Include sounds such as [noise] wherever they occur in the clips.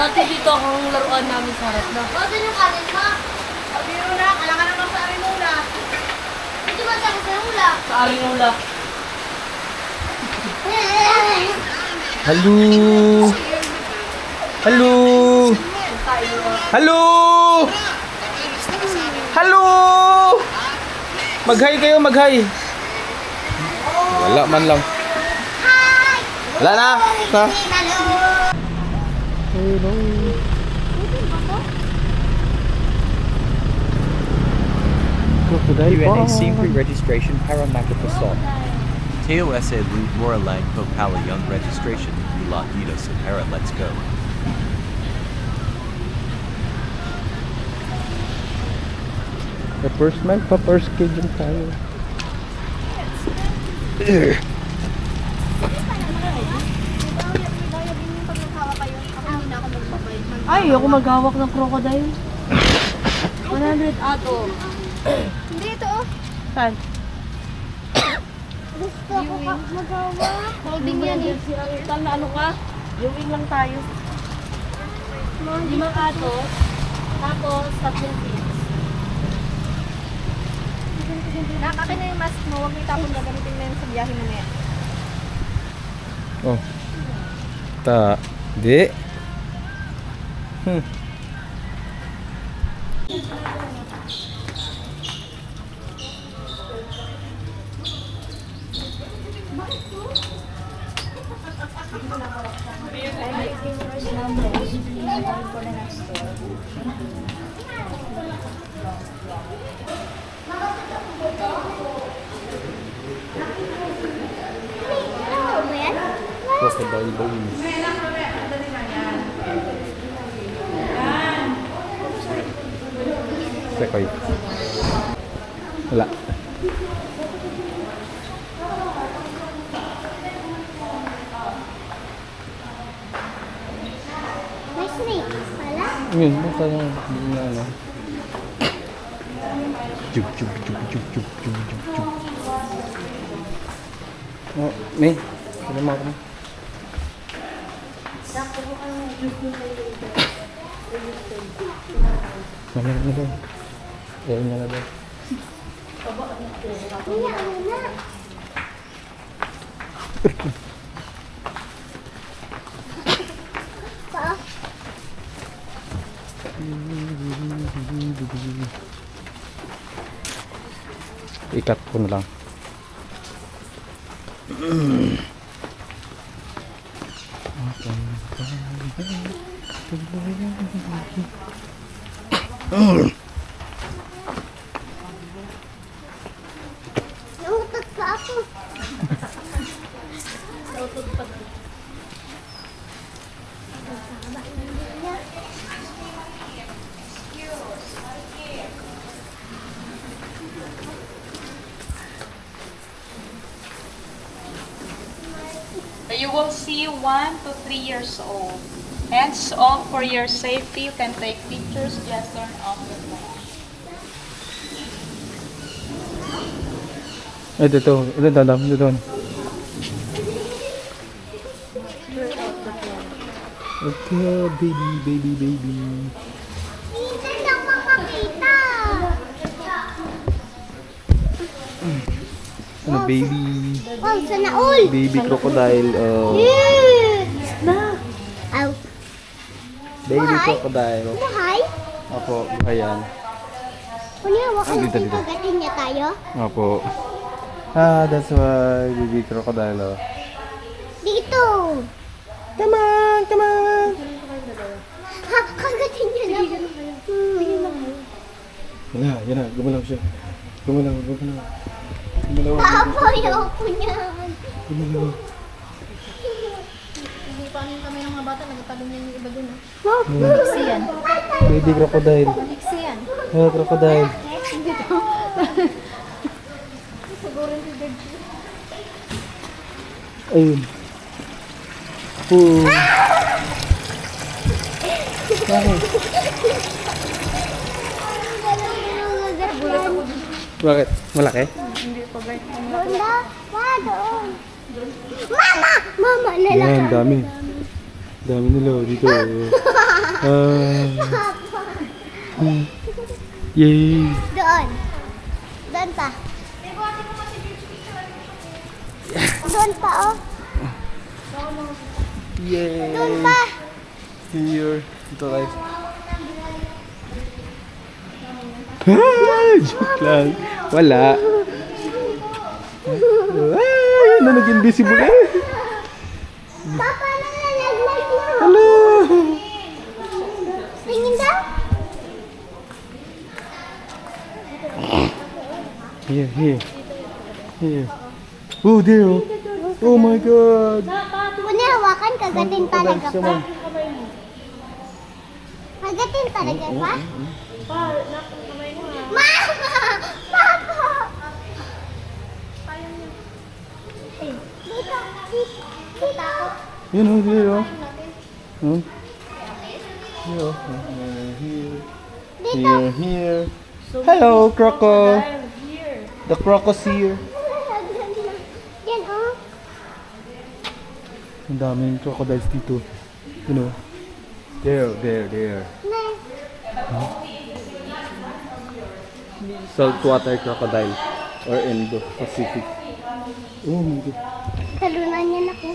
Dati dito ang laruan namin sa harap na. Bakit yung kanin mo? Sabi mo na, kailangan naman sa arimula. Hindi ba sa arimula? Sa Arinula. Hello! Hello! Hello! Hello! Mag-hi kayo, mag-hi. Wala man lang. Wala na. Na. Hello. Crocodile UNAC Farm. pre-registration para makapasok. TOSA Route Moralang Popala Young Registration Mula Ito Sapara Let's Go. The first man pa first schedule tayo. Ay, ako maghawak ng crocodile. 100 ato. Hindi ito oh. Saan? Gusto ko ka magawa. Holding yan eh. Si Tal na ano ka? Viewing lang tayo. Lima ato. Tapos, tatlong kids. Nakakin na yung mask mo. Huwag mo itapon gagamitin mo yan sa biyahe mo na yan. Oh. Ta. Di. Hmm. Crocodile bones. Sekoy. Wala. May snake. Wala? Yun, basta yung hindi na ano. Chub, chub, chub, chub, chub, chub, chub, chub. Oh, May. Ano mo ako? Mamaya na daw. Ayaw niya na daw. Kuya, ano na? Pa? Ikat ko na lang. Nautot pa ako. You will see one to three years old. Hands off for your safety. You can take pictures. Just turn off your phone. Ay, dito. Ito, dadam. Dito. Okay, baby, baby, baby. Ano, baby? All. Baby crocodile. Oh. Baby Buhay? crocodile. Buhay? Opo, ayan. Kuya, wag Ah, dito, dito. kagatin niya tayo. Opo. Ah, that's why baby crocodile. Dito. Come on, come on. Ha, kagatin niya lang. Hmm. Yan na, yan na. Gumalaw siya. Gumalaw, gumalaw. Gumalaw, Papa, ayoko niyan. gumalaw. Hindi pa kami ng mga bata, nagtalong niya yung iba dun. Hmm. yan. Baby crocodile. Liksi yan. Oh, crocodile. Dito. [laughs] Siguro hindi dead. Ayun. Oh. Bakit? Bakit? Malaki? Bunda, pa doon. Mama! Mama na lang. Yan, dami. Dami nila oh, dito. Ah. Yay! Doon. Doon pa. Doon pa, oh. Yay! Doon pa. Here. Ito. Ah, joke lang. Wala. Ay, [laughs] ano naging visible eh? Papa, nalalaglag mo. Hello! Tingin daw. Here, here. Here. Oh, there. oh. Oh my God. Kung hawakan, kagatin talaga pa. Kagatin talaga pa. Mama! Papa! Eh, Dito. Dito. Yun, oh, there. Oh. Oh. Here, oh. Here, here, here. Hello, Croco. The Croco's here. Yan, oh. Ang daming crocodiles dito. You know. There, there, there. Na. Saltwater crocodile or Indo-Pacific. Oh my God. Talunan niya na ko.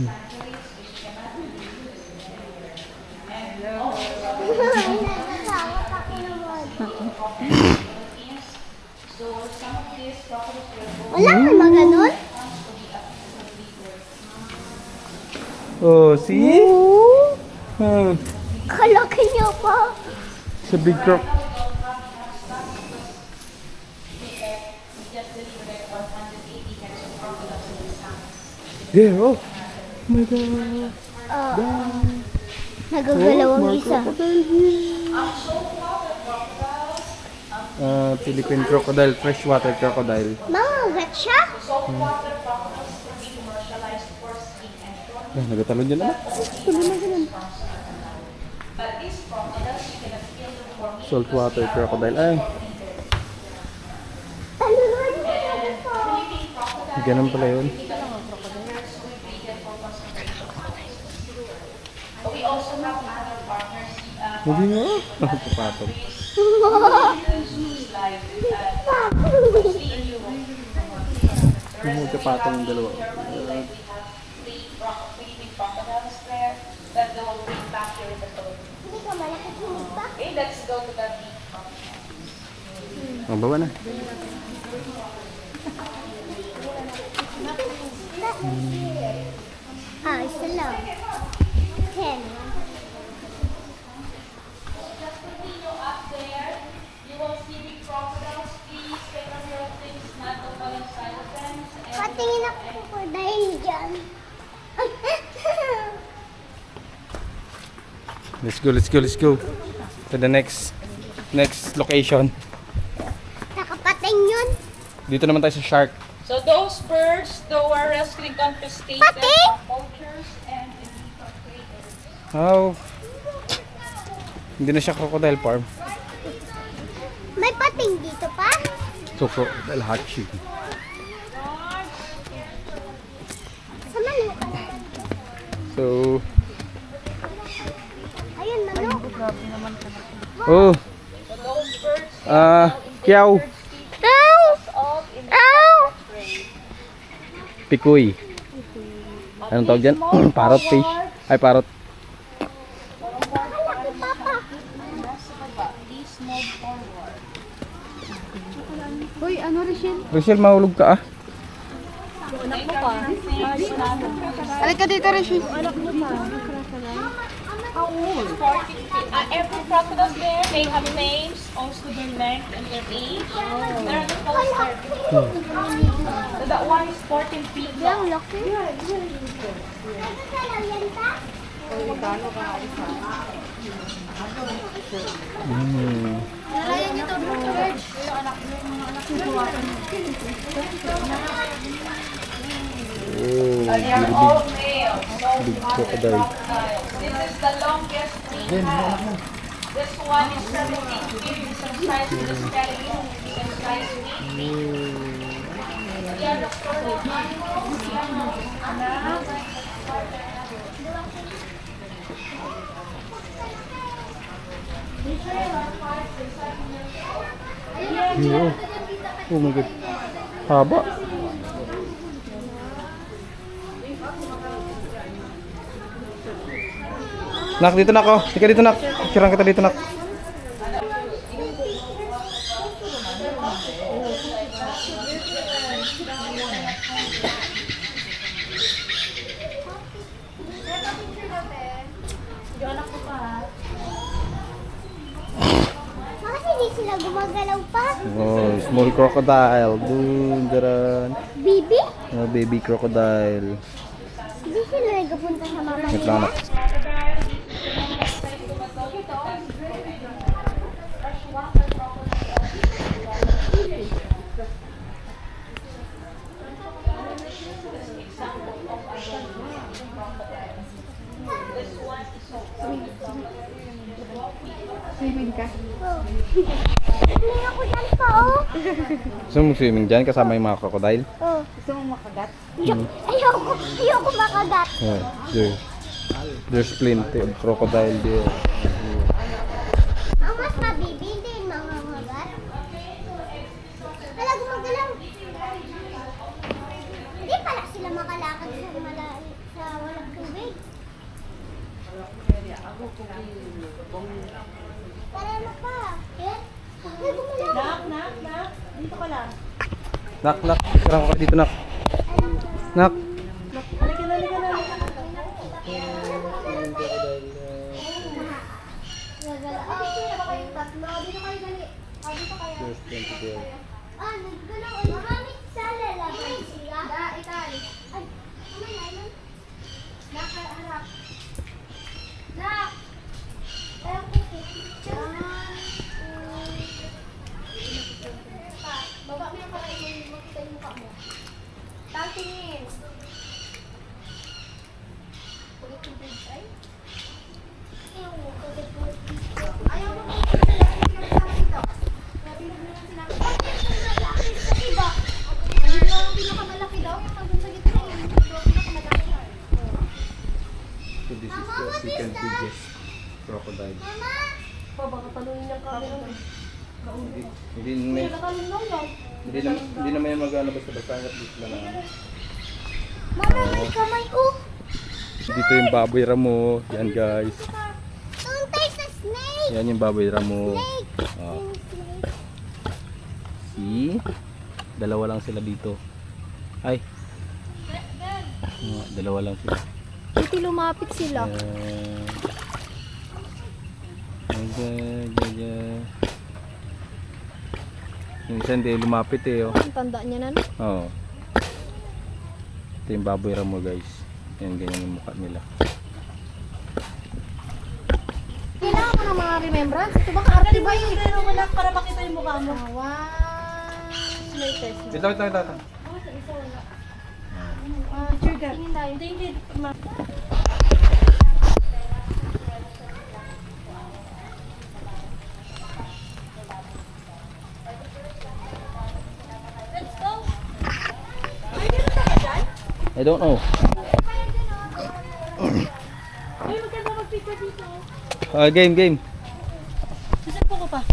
[laughs] Wala ka ba ganun? Oh, see? Hmm. Kalaki niya pa. It's a big croc. There, oh. Oh my God. Nagagalaw ang more isa. Uh, Philippine crocodile, freshwater crocodile. Mangagat siya? Ah, nagatalon dyan naman. Saltwater crocodile. Ay, niya na po. ganun pala yun. Hindi nga. Papatong. Hindi kapatong yung dalawa. crocodiles there that they will bring back here in the Philippines. Hindi ka malaki hinig pa. Okay, let's go to the beach. Ang bawa na. Ah, isa lang. Ten. Just continue up there. You will see the crocodiles. Please take off your things, not to fall inside the fence. And Patingin ako po dahil dyan. Let's go, let's go, let's go. To the next next location. Nakapating yun. Dito naman tayo sa shark. So those birds, they were rescued confiscated Pati? poachers and illegal traders. How? Hindi na siya crocodile farm. May pating dito pa. So, crocodile hatching. So, oh. Ah, kiyaw. Ow! Ow! Pikoy. Anong tawag dyan? [clears throat] parrot fish. Ay, parrot. Please move forward. Rachel, mahulog ka ah. Halika dito, Rishi. Forty feet. Uh, every crocodile there, they have names, also their length and their age. They're the poster. So that one is 14 feet long. Ang laki. Yan pa? Oh, They are all male. So big crocodile. This is the longest we have. This one is 17 feet. It's the size of the skeleton. It's the size of the other crocodile animals, Yo. Oh my god. Haba. Nak, dito nak oh. Tika dito nak. Picturean kita dito nak. Sila gumagalaw pa? Oh, small crocodile. Dun, daran. Bibi? Oh, baby crocodile. Hindi sila nagpunta sa mama nila. May ako dyan pa, oh. Gusto mo swimming dyan kasama yung mga crocodile? Oh. Gusto mo makagat? Ayoko, ayoko makagat. Oh, there. There's plenty of crocodile there. Ang mas mabibi, hindi yung mga magat. Wala gumagalaw. Hindi pala sila makalakad sa malalim, sa walang tubig. Para ano pa? Eh? Ay, gumalaw. Nak, nak. Dito ka lang. Nak, nak. Sarang ka dito, nak. Nak. Halika na, halika na. Ah, naggalaw. Marami sa lalabay sila. Da, ital. Ay, yun? Nakaharap. Nak! Ayaw ko. Ah, Baba mo yung kamay mo, makita yung mukha mo. Tatingin. Kulit yung bridge ay. Ayaw mo, kulit kulit. Ayaw mo picture sila sa dito. Natinig mo lang sila. Bakit yung malaki sa iba? Ayun lang ang pinakamalaki daw. Yung hanggang sa gitna yun. Yung pinakamalaki. So this is the second biggest crocodile. Mama! Pa, baka talunin ng camera. Hindi, hindi yan. hindi naman, hindi naman yan mag-ano basta-basta hanggat dito lang. ano. Mama, may kamay ko. Dito yung baboy ramo. Yan guys. Tuntay sa snake. Yan yung baboy ramo. Snake. Oh. Snake. See? Dalawa lang sila dito. Ay. Oh, dalawa lang sila. Buti lumapit sila. Ayan. Ayan, ayan. Yung isa hindi lumapit eh. Oh. Ang tanda niya na. no? Oo. Ito yung baboy ramo guys. Yan ganyan yung mukha nila. Kailangan ko ng mga remembrance. Ito ba kaarte ba yung Pero wala para makita yung mukha mo. One. May test. Wait lang, wait lang, wait lang. Ah, ka. Tingin tayo. Hindi, hindi. Ma- Let's go. I don't know. Ah, game, game. Saan po ko pa?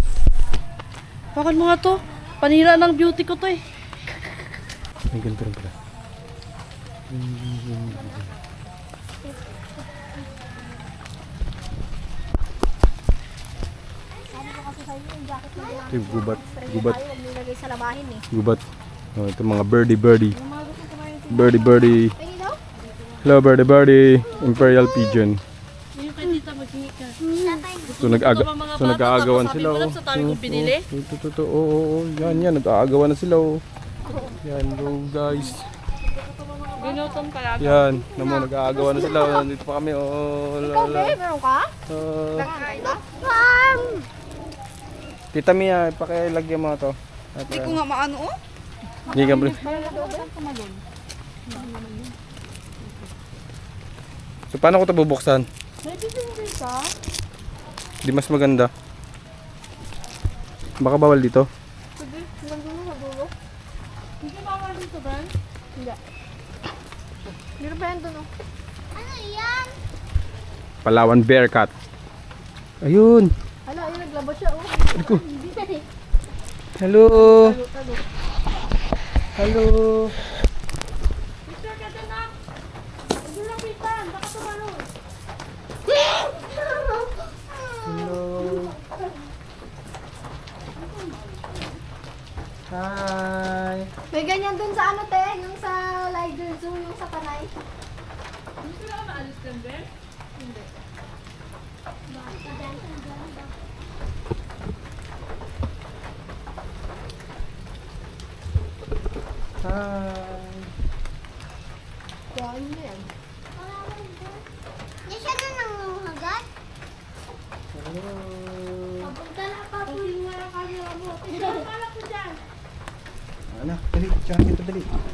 Bakit mo nga to? Panira ng beauty ko to eh. Ang ganito rin pala. Ito yung gubat. Gubat. Eh. Gubat. Oh, ito mga birdie birdie. Birdie birdie. Hello birdie birdie. Imperial pigeon. So nag-aga so nag-aagawan sila oh. Oh, Ito to to. Oo, oo, oo. Yan yan nag-aagawan na sila oh. Yan go guys. Ginutom ka lang. Yan, namo nag-aagawan na sila. Nandito pa kami oh. La, la. meron ka? Oh. Mom! Tita Mia, pakilagyan mo to. Hindi ko nga maano oh. Hindi ka bro. So paano ko ito bubuksan? Di mas maganda. Baka bawal dito. Hindi bawal dito, Ben? Meron pa yan doon. Ano yan? Palawan Bearcat. Ayun. Hala, ayun naglabas siya, oh. Hindi na eh. Hello. Hello. Hi. May ganyan dun sa ano, te, yung sa Liger Zoo, yung sa Panay. Gusto na maalis lang, Ben? Hi. Kuhaan mo yan. Thank you.